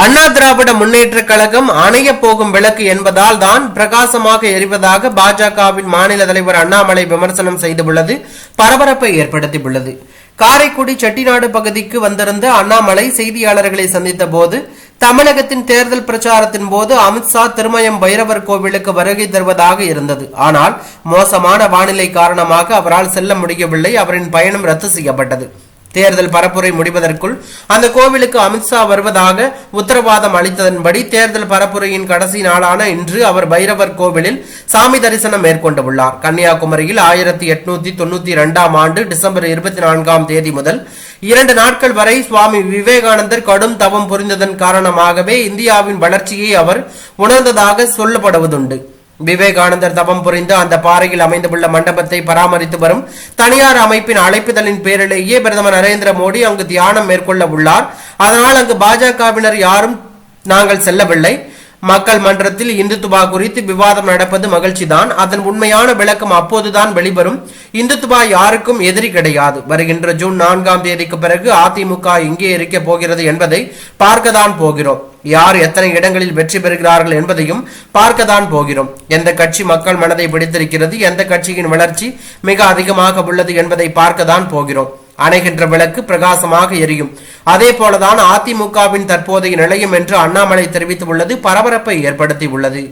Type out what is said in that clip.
அண்ணா திராவிட முன்னேற்ற கழகம் அணைய போகும் விளக்கு என்பதால் தான் பிரகாசமாக எரிவதாக பாஜகவின் மாநில தலைவர் அண்ணாமலை விமர்சனம் செய்துள்ளது. பரபரப்பை ஏற்படுத்தியுள்ளது. காரைக்குடி செட்டிநாடு பகுதிக்கு வந்திருந்த அண்ணாமலை செய்தியாளர்களை சந்தித்த போது தமிழகத்தின் தேர்தல் பிரச்சாரத்தின் போது அமித்ஷா திருமயம் பைரவர் கோவிலுக்கு வருகை தருவதாக இருந்தது. ஆனால் மோசமான வானிலை காரணமாக அவரால் செல்ல முடியவில்லை. அவரின் பயணம் ரத்து செய்யப்பட்டது. தேர்தல் பரப்புரை முடிவதற்குள் அந்த கோவிலுக்கு அமித்ஷா வருவதாக உத்தரவாதம் அளித்ததன்படி தேர்தல் பரப்புரையின் கடைசி நாளான இன்று அவர் பைரவர் கோவிலில் சாமி தரிசனம் மேற்கொண்டுள்ளார். கன்னியாகுமரியில் ஆயிரத்தி எட்நூத்தி தொண்ணூத்தி இரண்டாம் ஆண்டு டிசம்பர் இருபத்தி நான்காம் தேதி முதல் இரண்டு நாட்கள் வரை சுவாமி விவேகானந்தர் கடும் தவம் புரிந்ததன் காரணமாகவே இந்தியாவின் வளர்ச்சியை அவர் உணர்ந்ததாக சொல்லப்படுவதுண்டு. விவேகானந்தர் தவம் புரிந்து அந்த பாறையில் அமைந்துள்ள மண்டபத்தை பராமரித்து வரும் தனியார் அமைப்பின் அழைப்புதலின் பேரிலேயே பிரதமர் நரேந்திர மோடி அங்கு தியானம் மேற்கொள்ள உள்ளார். அதனால் அங்கு பாஜகவினர் யாரும் நாங்கள் செல்லவில்லை. மக்கள் மன்றத்தில் இந்துத்துவா குறித்து விவாதம் நடப்பது மகிழ்ச்சிதான். அதன் உண்மையான விளக்கம் அப்போதுதான் வெளிவரும். இந்துத்துவா யாருக்கும் எதிரி கிடையாது. வருகின்ற ஜூன் நான்காம் தேதிக்கு பிறகு அதிமுக எங்கே இருக்க போகிறது என்பதை பார்க்கத்தான் போகிறோம். யார் எத்தனை இடங்களில் வெற்றி பெறுகிறார்கள் என்பதையும் பார்க்கத்தான் போகிறோம். எந்த கட்சி மக்கள் மனதை பிடித்திருக்கிறது எந்த கட்சியின் வளர்ச்சி மிக அதிகமாக உள்ளது என்பதை பார்க்கத்தான் போகிறோம். அணைகின்ற விளக்கு பிரகாசமாக எரியும். அதே போலதான் அதிமுகவின் தற்போதைய நிலையம் என்று அண்ணாமலை தெரிவித்துள்ளது பரபரப்பை ஏற்படுத்தி உள்ளது